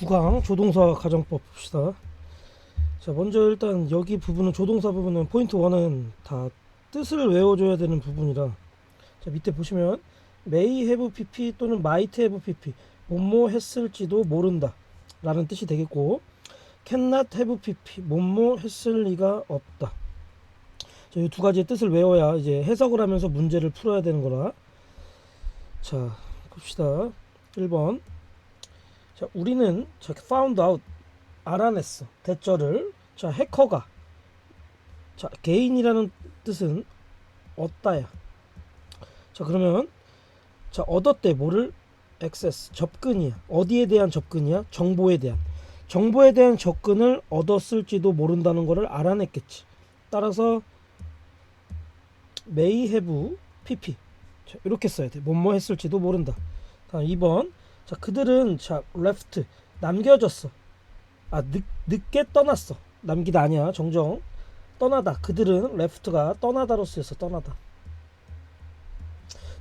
9강 조동사 가정법 봅시다. 자, 먼저 일단 여기 부분은 조동사 부분은 포인트 1은 다 뜻을 외워줘야 되는 부분이라 자, 밑에 보시면 may have pp 또는 might have pp 뭐뭐 했을지도 모른다 라는 뜻이 되겠고 cannot have pp 뭐뭐 했을 리가 없다. 자, 이 두 가지의 뜻을 외워야 이제 해석을 하면서 문제를 풀어야 되는 거라. 자, 봅시다. 1번. 자, 우리는 자, found out 알아냈어. 대절을 자, 해커가 자, 개인이라는 뜻은 얻다야. 자, 그러면 자, 얻었대 뭐를 액세스 접근이야. 어디에 대한 접근이야? 정보에 대한. 정보에 대한 접근을 얻었을지도 모른다는 것을 알아냈겠지. 따라서 may have pp 자, 이렇게 써야 돼. 뭐뭐 했을지도 모른다. 다음 2번. 자, 그들은 자, left 남겨졌어. 아, 늦, 늦게 떠났어. 남기다 아니야. 정정. 떠나다. 그들은 left가 떠나다로 쓰였어. 떠나다.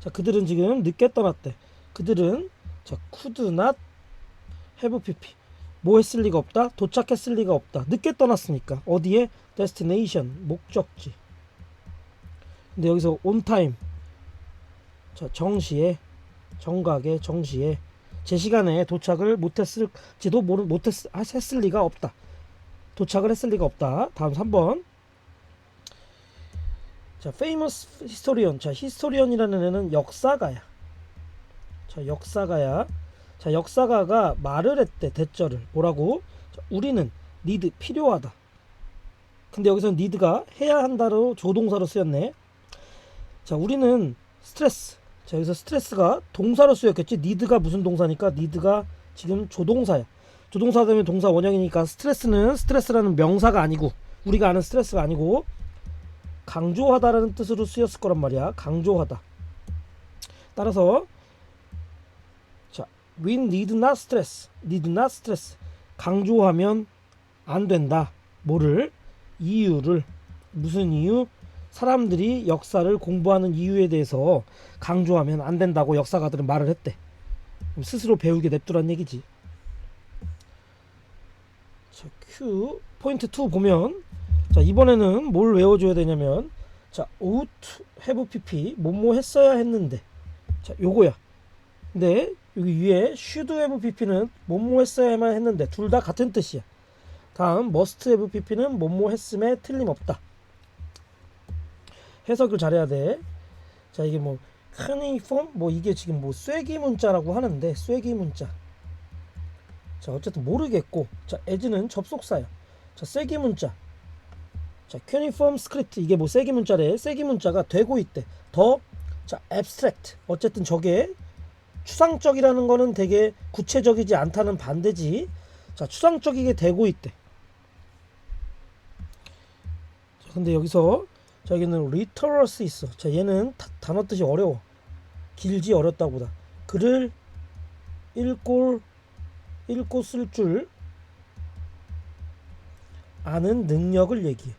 자, 그들은 지금 늦게 떠났대. 그들은 자, could not have pp. 뭐 했을 리가 없다? 도착했을 리가 없다. 늦게 떠났으니까. 어디에? destination. 목적지. 근데 여기서 on time. 자, 정시에 정각에 정시에 제 시간에 도착을 못했을지도 모르 못했 아, 했을 리가 없다. 도착을 했을 리가 없다. 다음 3번. 자, famous historian. 자, 히스토리언이라는 애는 역사가야. 자, 역사가야. 자, 역사가가 말을 했대. 대절을. 뭐라고? 자, 우리는 need 필요하다. 근데 여기서 need가 해야 한다로 조동사로 쓰였네. 자, 우리는 스트레스. 자, 여기서 스트레스가 동사로 쓰였겠지. need가 무슨 동사니까 need가 지금 조동사야. 조동사 되면 동사 원형이니까 스트레스는 스트레스라는 명사가 아니고 우리가 아는 스트레스가 아니고 강조하다라는 뜻으로 쓰였을 거란 말이야. 강조하다. 따라서 자, we need not stress. need not stress. 강조하면 안 된다. 뭐를? 이유를 무슨 이유? 사람들이 역사를 공부하는 이유에 대해서 강조하면 안 된다고 역사가들은 말을 했대. 스스로 배우게 냅두란 얘기지. 자, Q 포인트 2 보면 자, 이번에는 뭘 외워 줘야 되냐면 자, ought have pp 뭐뭐 했어야 했는데 자, 요거야. 근데 여기 위에 should have pp는 뭐뭐 했어야만 했는데 둘 다 같은 뜻이야. 다음 must have pp는 뭐뭐 했음에 틀림없다. 해석을 잘해야 돼. 자, 이게 뭐 카니폼 뭐 이게 지금 뭐 쐐기 문자라고 하는데 쐐기 문자. 자, 어쨌든 모르겠고. 자, as는 접속사야. 자, 쐐기 문자. 자, cuneiform script 이게 뭐 쐐기 문자래. 쐐기 문자가 되고 있대. 더 자, abstract. 어쨌든 저게 추상적이라는 거는 되게 구체적이지 않다는 반대지. 자, 추상적이게 되고 있대. 자, 근데 여기서 자, 여기는 literacy 있어. 자, 얘는 다- 단어 뜻이 어려워. 길지 어렵다보다. 글을 읽고 읽고 쓸 줄 아는 능력을 얘기해.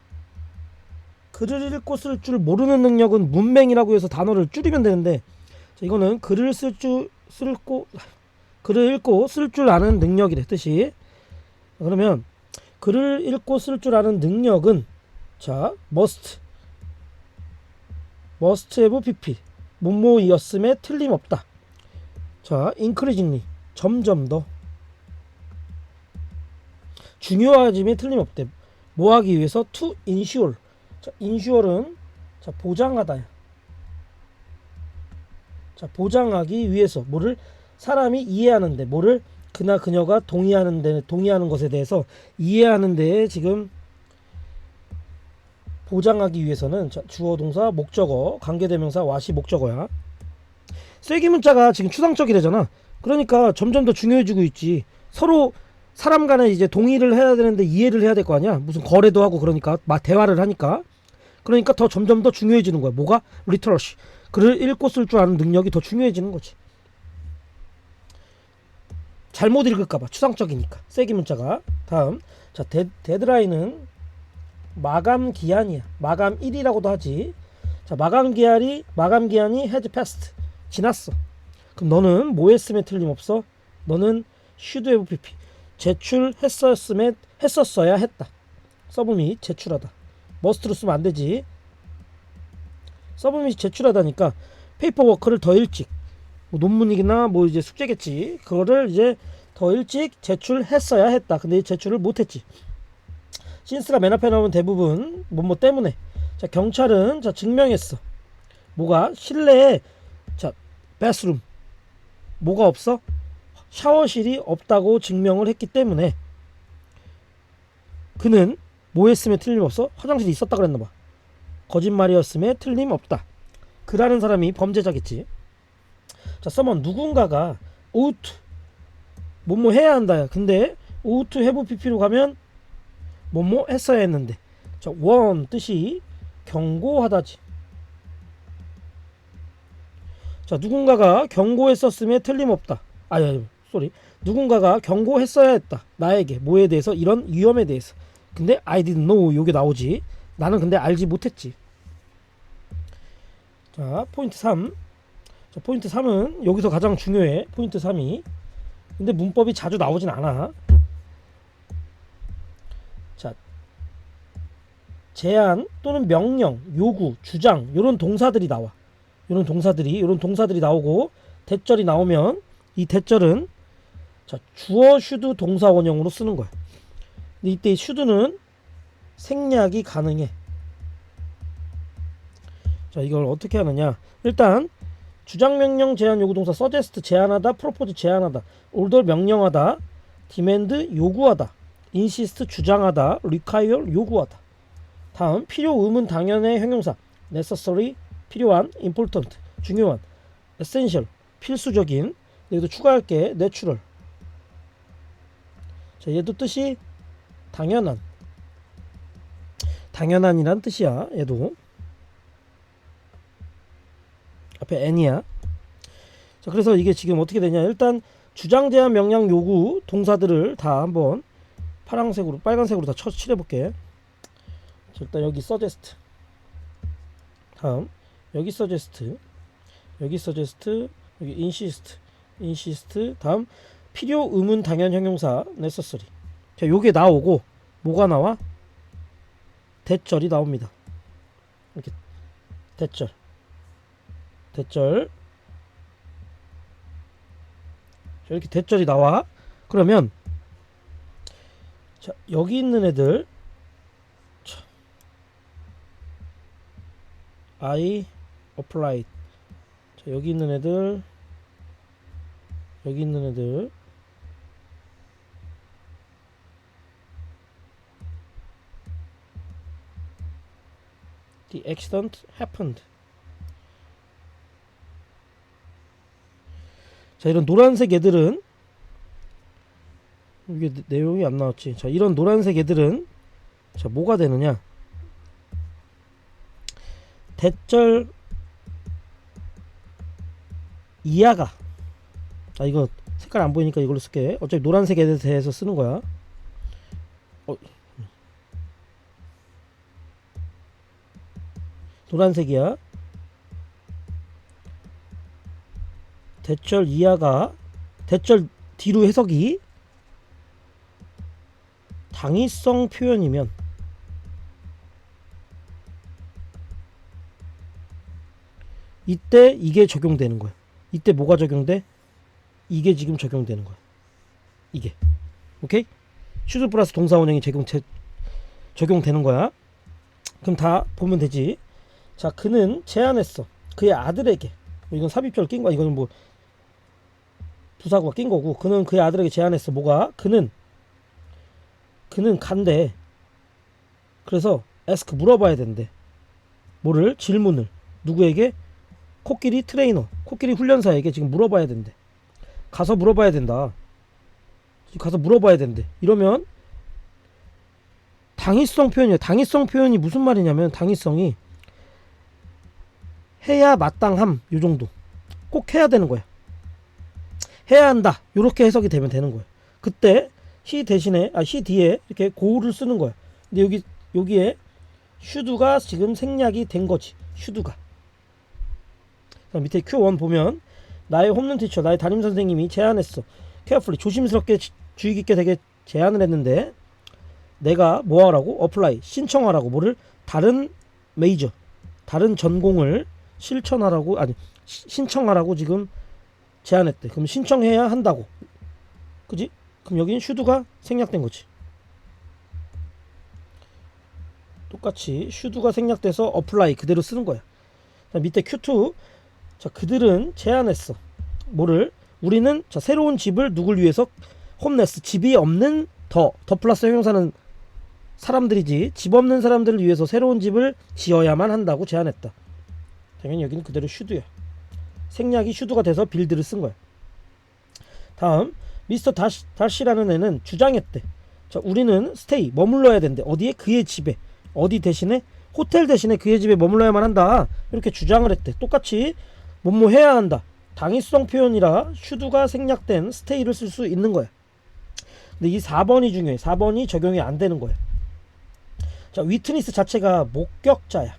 글을 읽고 쓸 줄 모르는 능력은 문맹이라고 해서 단어를 줄이면 되는데 자, 이거는 글을 쓸 줄 쓸고 글을 읽고 쓸 줄 아는 능력이래 뜻이. 그러면 글을 읽고 쓸 줄 아는 능력은 자 must must have pp 뭐뭐이었음에 틀림없다. 자 increasingly 점점 더 중요하짐에 틀림없대. 뭐 하기 위해서 to ensure. 자, ensure는 자, 보장하다야. 자, 보장하기 위해서 뭐를 사람이 이해하는데 뭐를 그나 그녀가 동의하는 데 동의하는 것에 대해서 이해하는 데에 지금 보장하기 위해서는 자, 주어 동사 목적어 관계대명사 와시 목적어야. 쐐기 문자가 지금 추상적이래잖아. 그러니까 점점 더 중요해지고 있지. 서로 사람 간에 이제 동의를 해야 되는데 이해를 해야 될 거 아니야. 무슨 거래도 하고 그러니까 막 대화를 하니까. 그러니까 더 점점 더 중요해지는 거야. 뭐가? 리터러시. 글을 읽고 쓸 줄 아는 능력이 더 중요해지는 거지. 잘못 읽을까봐 추상적이니까 세기 문자가 다음 자 데, 데드라인은 마감 기한이야 마감 일이라고도 하지 자 마감 기한이 마감 기한이 has passed 지났어 그럼 너는 뭐 했으면 틀림없어 너는 should have pp 제출했었음에 했었어야 했다. 서브밋 제출하다. 머스트로 쓰면 안 되지. 서브밋 제출하다니까 페이퍼 워크를 더 일찍 뭐 논문이나 뭐 이제 숙제겠지. 그거를 이제 더 일찍 제출했어야 했다. 근데 제출을 못했지. 신스가 맨 앞에 나오면 대부분 뭐뭐 때문에. 자 경찰은 자 증명했어. 뭐가 실내에 자 베스룸 뭐가 없어? 샤워실이 없다고 증명을 했기 때문에 그는 뭐 했으면 틀림없어? 화장실이 있었다 그랬나 봐. 거짓말이었음에 틀림없다. 그라는 사람이 범죄자겠지. 자, 써먼 누군가가 오우트 뭐뭐 해야 한다. 근데 오우트 해부 PP로 가면 뭐뭐 했어야 했는데. 자, 원 뜻이 경고하다지. 자, 누군가가 경고했었음에 틀림없다. 아니, 아니, 쏘리. 누군가가 경고했어야 했다. 나에게 뭐에 대해서 이런 위험에 대해서. 근데 I didn't know 요게 나오지. 나는 근데 알지 못했지. 자, 포인트 3. 자, 포인트 3은 여기서 가장 중요해. 포인트 3이. 근데 문법이 자주 나오진 않아. 제안 또는 명령, 요구, 주장 요런 동사들이 나와. 요런 동사들이 요런 동사들이 나오고 대절이 나오면 이 대절은 자, 주어 슈드 동사 원형으로 쓰는 거야. 근데 이때 이 슈드는 생략이 가능해. 자, 이걸 어떻게 하느냐? 일단 주장 명령 제한 요구 동사 서제스트 제안하다 프로포즈 제안하다 올더 명령하다 디맨드 요구하다 인시스트 주장하다 리콰이어 요구하다 다음 필요 의문 당연의 형용사 necessary 필요한 important 중요한 essential 필수적인 여기도 추가할 게 natural. 자 얘도 뜻이 당연한. 당연한이란 뜻이야 얘도. 앞에 n이야. 자 그래서 이게 지금 어떻게 되냐. 일단 주장 제한 명령 요구 동사들을 다 한번 파란색으로 빨간색으로 다 쳐, 칠해 볼게. 자, 일단 여기 suggest. 다음 여기 suggest 여기 suggest 여기 insist insist. 다음 필요 의문 당연 형용사 necessary. 자 요게 나오고 뭐가 나와? 대절이 나옵니다. 이렇게 대절. 대절. 자, 이렇게 대절이 나와. 그러면 자 여기 있는 애들 I applied 자 여기 있는 애들 여기 있는 애들 The accident happened. 자, 이런 노란색 애들은 이게 내- 내용이 안 나왔지. 자, 이런 노란색 애들은 자, 뭐가 되느냐? 대절 이하가 아 이거 색깔 안 보이니까 이걸로 쓸게. 어차피 노란색에 대해서 쓰는 거야. 어. 노란색이야. 대절 이하가 대절 뒤로 해석이 당위성 표현이면 이때 이게 적용되는 거야. 이때 뭐가 적용돼? 이게 지금 적용되는 거야. 이게. 오케이? 슈드 플러스 동사 원형이 적용 제, 적용되는 거야. 그럼 다 보면 되지. 자, 그는 제안했어. 그의 아들에게. 뭐 이건 삽입절 낀 거야. 이거는 뭐 부사구가 낀 거고. 그는 그의 아들에게 제안했어. 뭐가? 그는 그는 간대. 그래서 에스크 물어봐야 된대. 뭐를? 질문을. 누구에게? 코끼리 트레이너, 코끼리 훈련사에게 지금 물어봐야 된대. 가서 물어봐야 된다. 가서 물어봐야 된대. 이러면 당위성 표현이에요. 당위성 표현이 무슨 말이냐면 당위성이 해야 마땅함 요 정도. 꼭 해야 되는 거야. 해야 한다. 요렇게 해석이 되면 되는 거야. 그때 시 대신에 아 시 뒤에 이렇게 고우를 쓰는 거야. 근데 여기 여기에 슈드가 지금 생략이 된 거지. 슈드가. 밑에 Q1 보면 나의 홈런 티처, 나의 담임 선생님이 제안했어. 케어풀리 조심스럽게 지- 주의 깊게 되게 제안을 했는데 내가 뭐 하라고? 어플라이 신청하라고 뭐를 다른 메이저 다른 전공을 실천하라고 아니 시- 신청하라고 지금 제안했대. 그럼 신청해야 한다고. 그지? 그럼 여기는 슈드가 생략된 거지. 똑같이 슈드가 생략돼서 어플라이 그대로 쓰는 거야. 자, 밑에 Q2 자 그들은 제안했어. 뭐를? 우리는 자 새로운 집을 누굴 위해서 홈네스 집이 없는 더 더 플러스 형용사는 사람들이지 집 없는 사람들을 위해서 새로운 집을 지어야만 한다고 제안했다. 당연히 여기는 그대로 슈드야. 생략이 슈드가 돼서 빌드를 쓴 거야. 다음 미스터 다시 다시라는 애는 주장했대. 자 우리는 스테이 머물러야 된대. 어디에 그의 집에 어디 대신에 호텔 대신에 그의 집에 머물러야만 한다. 이렇게 주장을 했대. 똑같이 뭐뭐 해야 한다. 당위성 표현이라 슈드가 생략된 스테이를 쓸 수 있는 거야. 근데 이 4번이 중요해. 4번이 적용이 안 되는 거야. 자, 위트니스 자체가 목격자야.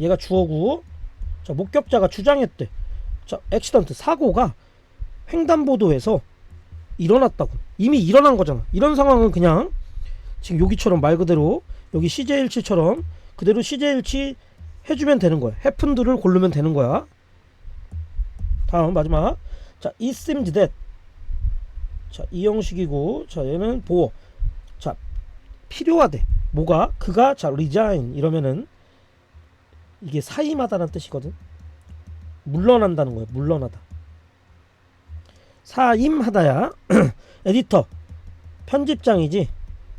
얘가 주어고, 자, 목격자가 주장했대. 자, 액시던트, 사고가 횡단보도에서 일어났다고. 이미 일어난 거잖아. 이런 상황은 그냥 지금 여기처럼 말 그대로 여기 CJ17처럼 그대로 CJ17 해주면 되는 거야. 해픈드를 고르면 되는 거야. 다음 마지막. 자, it seems that. 자, 이 형식이고, 자, 얘는 보어. 자, 필요하대. 뭐가? 그가 자, resign 이러면은 이게 사임하다는 뜻이거든. 물러난다는 거야. 물러나다. 사임하다야. 에디터. 편집장이지.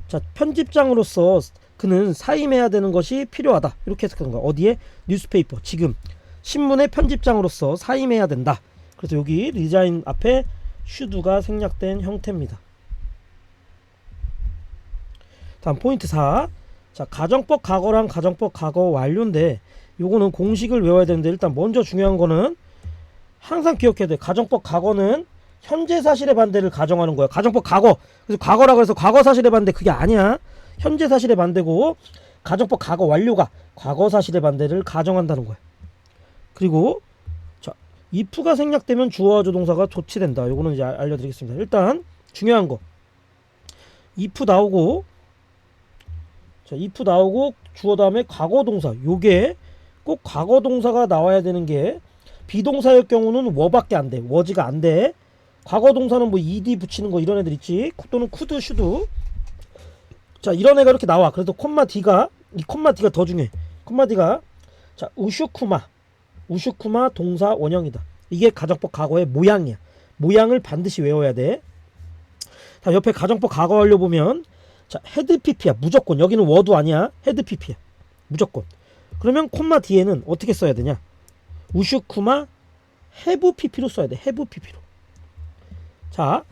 자, 편집장으로서 그는 사임해야 되는 것이 필요하다. 이렇게 해석하는 거야. 어디에? 뉴스페이퍼. 지금 신문의 편집장으로서 사임해야 된다. 그래서 여기 리자인 앞에 슈드가 생략된 형태입니다. 다음 포인트 4. 자, 가정법 과거랑 가정법 과거 완료인데 요거는 공식을 외워야 되는데 일단 먼저 중요한 거는 항상 기억해야 돼. 가정법 과거는 현재 사실의 반대를 가정하는 거야. 가정법 과거. 그래서 과거라고 해서 과거 사실의 반대 그게 아니야. 현재 사실의 반대고 가정법 과거 완료가 과거 사실의 반대를 가정한다는 거야. 그리고 자, if가 생략되면 주어와 조동사가 조치된다. 요거는 이제 알- 알려드리겠습니다. 일단 중요한 거 if 나오고 자, if 나오고 주어 다음에 과거 동사. 요게 꼭 과거 동사가 나와야 되는 게 비동사일 경우는 워밖에 안 돼. 워지가 안 돼. 과거 동사는 뭐 ed 붙이는 거 이런 애들 있지. 또는 could, should. 자, 이런 애가 이렇게 나와. 그래서 콤마 d가 이 콤마 d가 더 중요해. 콤마 d가 자, 우슈쿠마. 우슈쿠마 동사 원형이다. 이게 가정법 과거의 모양이야. 모양을 반드시 외워야 돼. 자, 옆에 가정법 과거 완료 보면 자, 헤드 PP야. 무조건. 여기는 워도 아니야. 헤드 PP야. 무조건. 그러면 콤마 뒤에는 어떻게 써야 되냐? 우슈쿠마 해부 PP로 써야 돼. 해부 PP로. 자,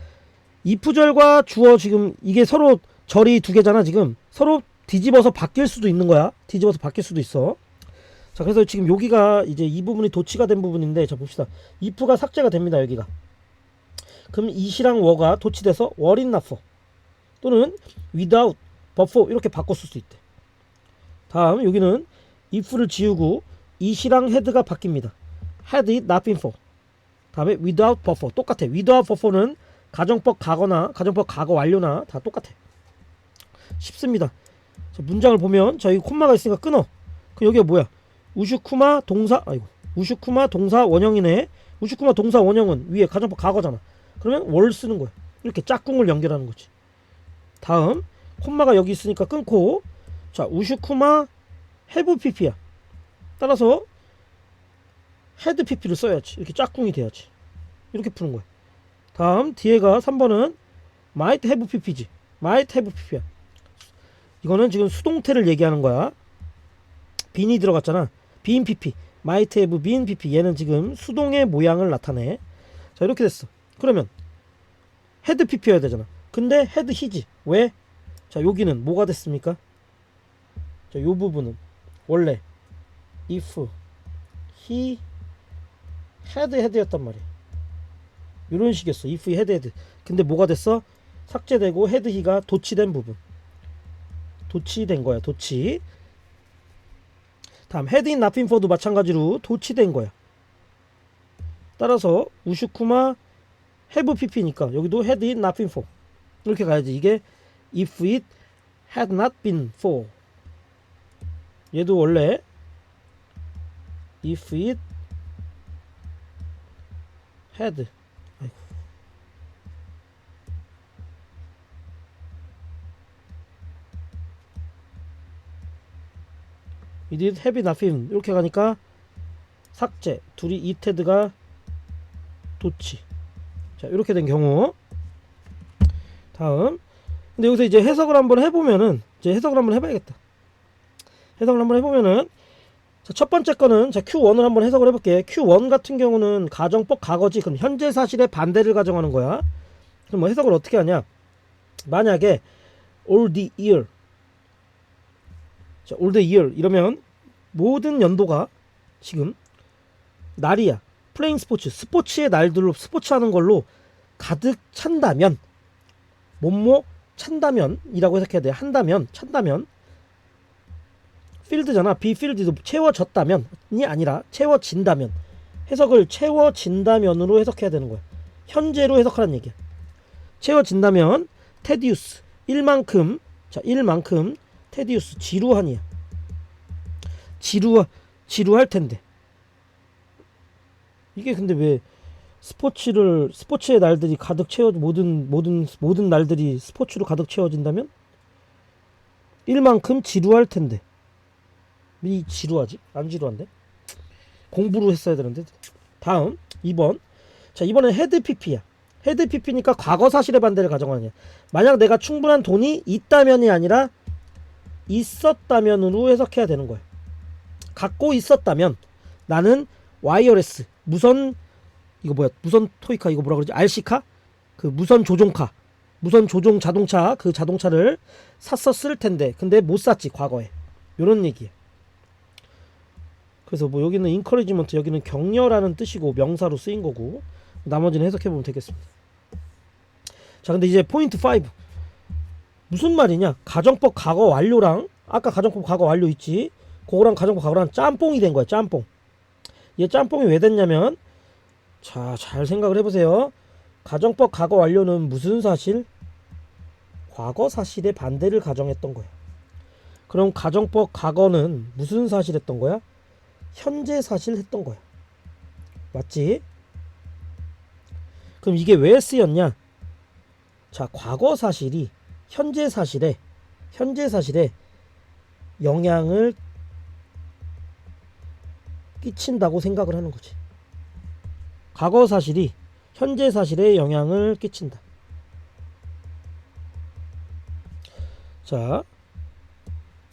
이프절과 주어 지금 이게 서로 절이 두 개잖아, 지금. 서로 뒤집어서 바뀔 수도 있는 거야. 뒤집어서 바뀔 수도 있어. 자, 그래서 지금 여기가 이제 이 부분이 도치가 된 부분인데, 자, 봅시다. if가 삭제가 됩니다, 여기가. 그럼 이시랑 워가 도치돼서 not for 또는 without, but for 이렇게 쓸수 있대. 다음 여기는 if를 지우고 이시랑 had가 바뀝니다. had it not been for. 다음에 without but for 똑같아. without but for는 가정법 과거나 가정법 과거 완료나 다 똑같아. 쉽습니다. 자, 문장을 보면 자 여기 콤마가 있으니까 끊어. 그 여기가 뭐야? 우슈쿠마 동사 아이고 우슈쿠마 동사 원형이네. 우슈쿠마 동사 원형은 위에 가정법 과거잖아. 그러면 월 쓰는 거야. 이렇게 짝꿍을 연결하는 거지. 다음 콤마가 여기 있으니까 끊고 자 우슈쿠마 해부 PP야. 따라서 헤드 PP를 써야지. 이렇게 짝꿍이 돼야지. 이렇게 푸는 거야. 다음 뒤에가 3번은 might have PP지. might have PP야. 이거는 지금 수동태를 얘기하는 거야. 빈이 들어갔잖아. 빈 PP. might have been PP. 얘는 지금 수동의 모양을 나타내. 자 이렇게 됐어. 그러면 헤드 PP여야 되잖아. 근데 헤드 히지. 왜? 자 여기는 뭐가 됐습니까? 자 요 부분은 원래 if he had had였단 말이야. 이런 식이었어. if he had had. 근데 뭐가 됐어? 삭제되고 had he가 도치된 부분. 도치된 거야. 도치. 다음 nothing for도 마찬가지로 도치된 거야. 따라서 우슈쿠마 have pp니까 여기도 nothing for 이렇게 가야지 이게 if it had not been for 얘도 원래 if it had it did have not been 이렇게 가니까 삭제. 둘이 이 테드가 도치. 자 이렇게 된 경우. 다음. 근데 여기서 이제 해석을 한번 해보면은 이제 해석을 한번 해봐야겠다. 해석을 한번 해보면은 자, 첫 번째 거는 자 Q1을 한번 해석을 해볼게. Q1 같은 경우는 가정법 과거지. 그럼 현재 사실의 반대를 가정하는 거야. 그럼 뭐 해석을 어떻게 하냐? 만약에 all the year 자 the year. 이러면 모든 연도가 지금 날이야. 플레잉 스포츠 스포츠의 날들로 스포츠 하는 걸로 가득 찬다면 뭐뭐 찬다면이라고 해석해야 돼. 한다면 찬다면. 필드잖아. 비필드도 채워졌다면이 아니라 채워진다면. 해석을 채워진다면으로 해석해야 되는 거야. 현재로 해석하라는 얘기야. 채워진다면 테디우스. 1만큼 자 1만큼 테디우스 지루한이야. 지루 지루할 텐데. 이게 근데 왜 스포츠를 스포츠의 날들이 가득 채워 모든 모든 모든 날들이 스포츠로 가득 채워진다면? 1만큼 지루할 텐데. 이 지루하지? 안 지루한데? 공부로 했어야 되는데. 다음 2번. 자 이번엔 헤드 PP야. 헤드 PP니까 과거 사실의 반대를 가정하느냐. 만약 내가 충분한 돈이 있다면이 아니라 있었다면으로 해석해야 되는 거야 갖고 있었다면 나는 와이어레스 무선 이거 뭐야 무선 토이카 이거 뭐라 그러지? RC카? 그 무선 조종카 무선 조종 자동차 그 자동차를 샀었을 텐데 근데 못 샀지 과거에. 요런 얘기야 그래서 뭐 여기는 인커리지먼트 여기는 격려라는 뜻이고 명사로 쓰인 거고 나머지는 해석해 보면 되겠습니다. 자 근데 이제 포인트 5 무슨 말이냐? 가정법 과거 완료랑 아까 가정법 과거 완료 있지? 그거랑 가정법 과거랑 짬뽕이 된 거야 짬뽕. 얘 짬뽕이 왜 됐냐면 자 잘 생각을 해 보세요. 가정법 과거 완료는 무슨 사실? 과거 사실의 반대를 가정했던 거야. 그럼 가정법 과거는 무슨 사실 했던 거야? 현재 사실 했던 거야. 맞지? 그럼 이게 왜 쓰였냐? 자 과거 사실이 현재 사실에 현재 사실에 영향을 끼친다고 생각을 하는 거지. 과거 사실이 현재 사실에 영향을 끼친다. 자,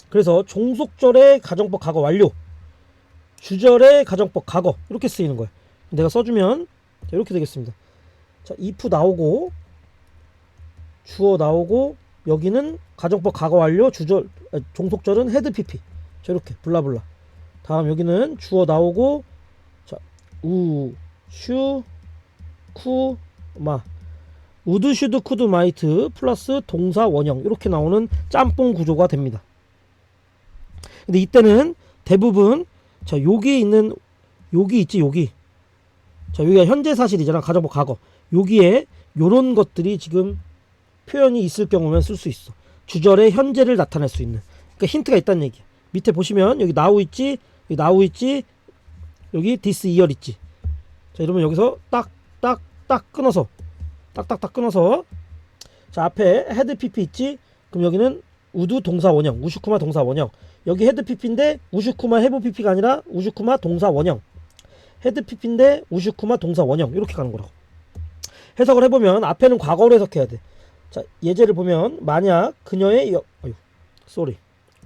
그래서 종속절의 가정법 과거 완료, 주절의 가정법 과거 이렇게 쓰이는 거야. 내가 써주면 자, 이렇게 되겠습니다. 자, if 나오고 주어 나오고 여기는 가정법 과거 완료, 주절 아, 종속절은 헤드 pp. 자, 이렇게 블라블라. 다음 여기는 주어 나오고 자, 우, 슈, 쿠, 마. 우드, 슈드, 쿠드, 마이트 플러스 동사 원형 이렇게 나오는 짬뽕 구조가 됩니다. 근데 이때는 대부분 자 여기 있는 여기 있지 여기 자 여기가 현재 사실이잖아 가정법 과거 여기에 요런 것들이 지금 표현이 있을 경우면 쓸수 있어. 주절의 현재를 나타낼 수 있는. 그러니까 힌트가 있다는 얘기야. 밑에 보시면 여기 나우 있지 여기 나우 있지 여기 디스 이열 있지. 자 이러면 여기서 딱 딱 딱 끊어서 딱딱딱 끊어서. 자 앞에 헤드 PP 있지? 그럼 여기는 우드 동사 원형 우슈쿠마 동사 원형. 여기 헤드 PP인데 우슈쿠마 해부 PP가 아니라 우슈쿠마 동사 원형. 헤드 PP인데 우슈쿠마 동사 원형. 이렇게 가는 거라고. 해석을 해보면 앞에는 과거로 해석해야 돼 자 예제를 보면 만약 그녀의 여 아유 쏘리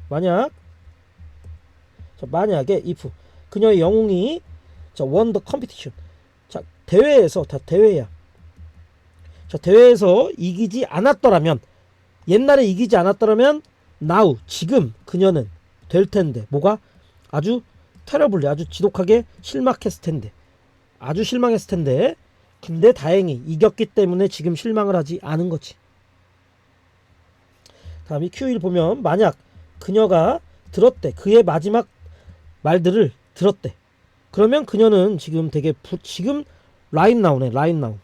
만약 자 만약에 if 그녀의 영웅이 자 won the competition. 자 대회에서 다 대회야. 자 대회에서 이기지 않았더라면 옛날에 이기지 않았더라면 now 지금 그녀는 될 텐데. 뭐가? 아주 테러블리 아주 지독하게 실망했을 텐데. 아주 실망했을 텐데. 근데 다행히 이겼기 때문에 지금 실망을 하지 않은 거지 다음 이 Q1 보면 만약 그녀가 들었대 그의 마지막 말들을 들었대 그러면 그녀는 지금 되게 부, 지금 라인 나오네 라인 나우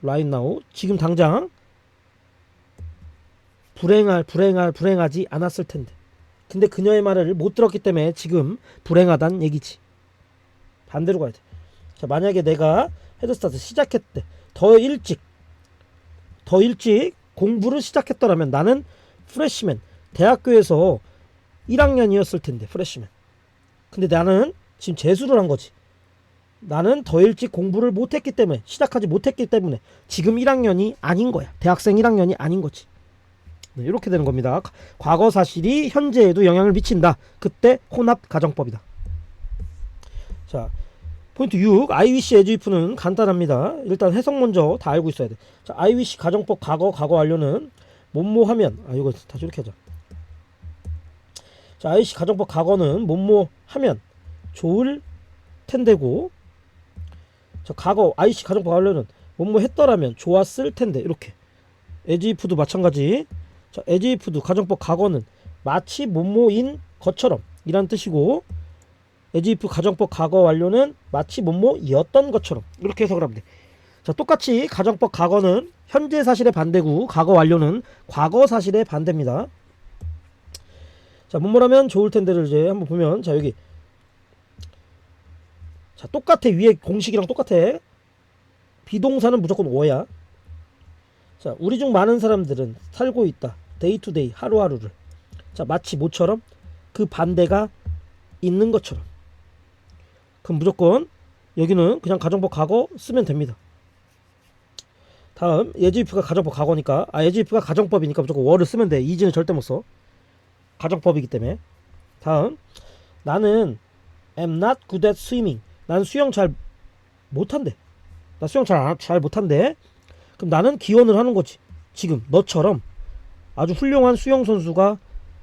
라인 나우 지금 당장 불행할 불행할 불행하지 않았을 텐데. 근데 그녀의 말을 못 들었기 때문에 지금 불행하단 얘기지. 반대로 가야 돼. 자, 만약에 내가 헤드스타트 시작했대. 더 일찍 더 일찍 공부를 시작했더라면 나는 프레시맨 대학교에서 1학년이었을 텐데 프레시맨. 근데 나는 지금 재수를 한 거지. 나는 더 일찍 공부를 못했기 때문에 시작하지 못했기 때문에 지금 1학년이 아닌 거야. 대학생 1학년이 아닌 거지. 네, 이렇게 되는 겁니다. 과- 과거 사실이 현재에도 영향을 미친다. 그때 혼합 가정법이다. 자, 포인트 6. I wish as if는 간단합니다. 일단 해석 먼저 다 알고 있어야 돼. 자, I wish 가정법 과거 과거 완료는 뭐뭐 하면 아 이거 다시 이렇게 하자. 자, I wish 가정법 과거는 뭐뭐 하면 좋을 텐데고 자, 과거 I wish 가정법 완료는 뭐뭐 했더라면 좋았을 텐데 이렇게 if도 마찬가지. 자, if도 가정법 과거는 마치 뭐뭐인 것처럼 이란 뜻이고 if 가정법 과거 완료는 마치 뭐뭐이었던 것처럼 이렇게 해석을 하면 돼. 자, 똑같이 가정법 과거는 현재 사실의 반대고 과거 완료는 과거 사실의 반대입니다. 자, 뭐뭐라면 좋을 텐데를 이제 한번 보면 자, 여기 자, 똑같아. 위에 공식이랑 똑같아. 비동사는 무조건 오야. 자, 우리 중 많은 사람들은 살고 있다. 데이 투 데이 하루하루를. 자, 마치 모처럼 그 반대가 있는 것처럼. 그럼 무조건 여기는 그냥 가정법 과거 쓰면 됩니다. 다음 예지if가 가정법 과거니까 아 예지if가 가정법이니까 무조건 월을 쓰면 돼. 이지는 절대 못 써. 가정법이기 때문에. 다음 나는 am not good at swimming. 난 수영 잘 못한대. 나 수영 잘 잘 못한대. 그럼 나는 기원을 하는 거지. 지금 너처럼 아주 훌륭한 수영 선수가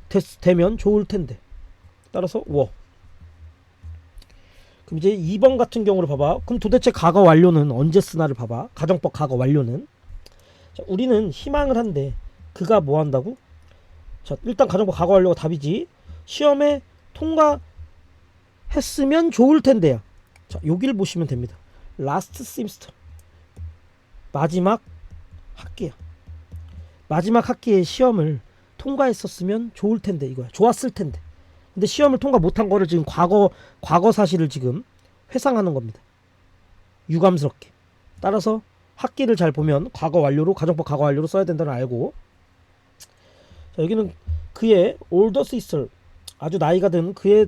됐, 되면 좋을 텐데. 따라서 워. 그럼 이제 2번 같은 경우를 봐봐. 그럼 도대체 과거 완료는 언제 쓰나를 봐봐. 가정법 과거 완료는. 자, 우리는 희망을 한데 그가 뭐 한다고? 자, 일단 가정법 과거 완료가 답이지. 시험에 통과했으면 좋을 텐데요. 자, 여기를 보시면 됩니다. 라스트 심스터. 마지막 학기야. 마지막 학기에 시험을 통과했었으면 좋을 텐데 이거야. 좋았을 텐데. 근데 시험을 통과 못한 거를 지금 과거 과거 사실을 지금 회상하는 겁니다. 유감스럽게. 따라서 학기를 잘 보면 과거 완료로 가정법 과거 완료로 써야 된다는 걸 알고. 자, 여기는 그의 올더 시스터 아주 나이가 든 그의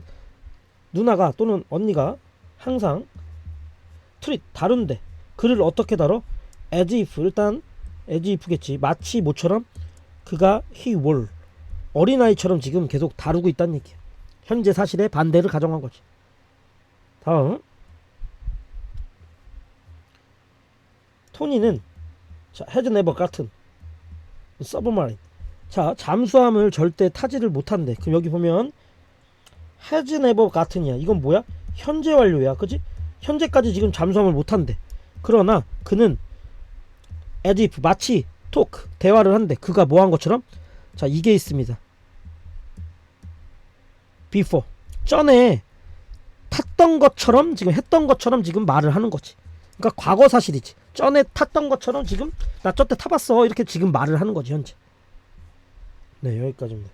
누나가 또는 언니가 항상 트릿 다룬데 그를 어떻게 다뤄? as if 일단 as if겠지 마치 모처럼 그가 he were 어린아이처럼 지금 계속 다루고 있다는 얘기야 현재 사실의 반대를 가정한 거지. 다음. 토니는 자 has never gotten submarine. 자 잠수함을 절대 타지를 못한대. 그럼 여기 보면 has never gotten이야. 이건 뭐야? 현재 완료야. 그지 현재까지 지금 잠수함을 못한대. 그러나 그는 if 마치 토크 대화를 한대. 그가 뭐 한 것처럼? 자 이게 있습니다 before. 전에 탔던 것처럼 지금 했던 것처럼 지금 말을 하는 거지. 그러니까 과거 사실이지. 전에 탔던 것처럼 지금 나 저때 타봤어. 이렇게 지금 말을 하는 거지 현재. 네 여기까지입니다